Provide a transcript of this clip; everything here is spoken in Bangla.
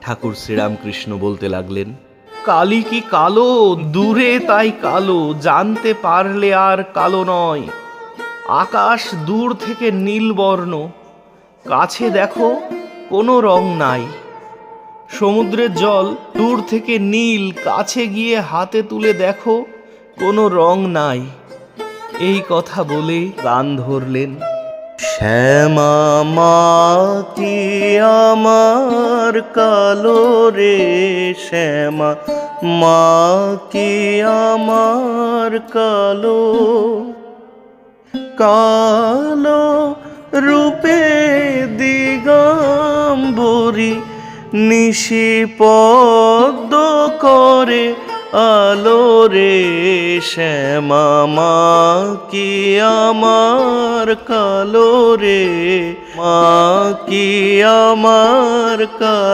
ঠাকুর শ্রীরামকৃষ্ণ বলতে লাগলেন, কালি কি কালো? দূরে তাই কালো। জানতে পারলে আর কালো নয়। আকাশ দূর থেকে নীলবর্ণ। কাছে দেখো, কোনো রং নাই। সমুদ্রের জল দূর থেকে নীল। কাছে গিয়ে হাতে তুলে দেখো, কোনো রং নাই। এই কথা বলে গান ধরলেন। শ্যামা মাটি আমার কালো রে শ্যামা মাটি আমার কালো। কালো রূপে দিগম্বরী নিশি পদ্ম করে আলো রে শ্যামা কি আমার কালো রে? মা কি আমার কালো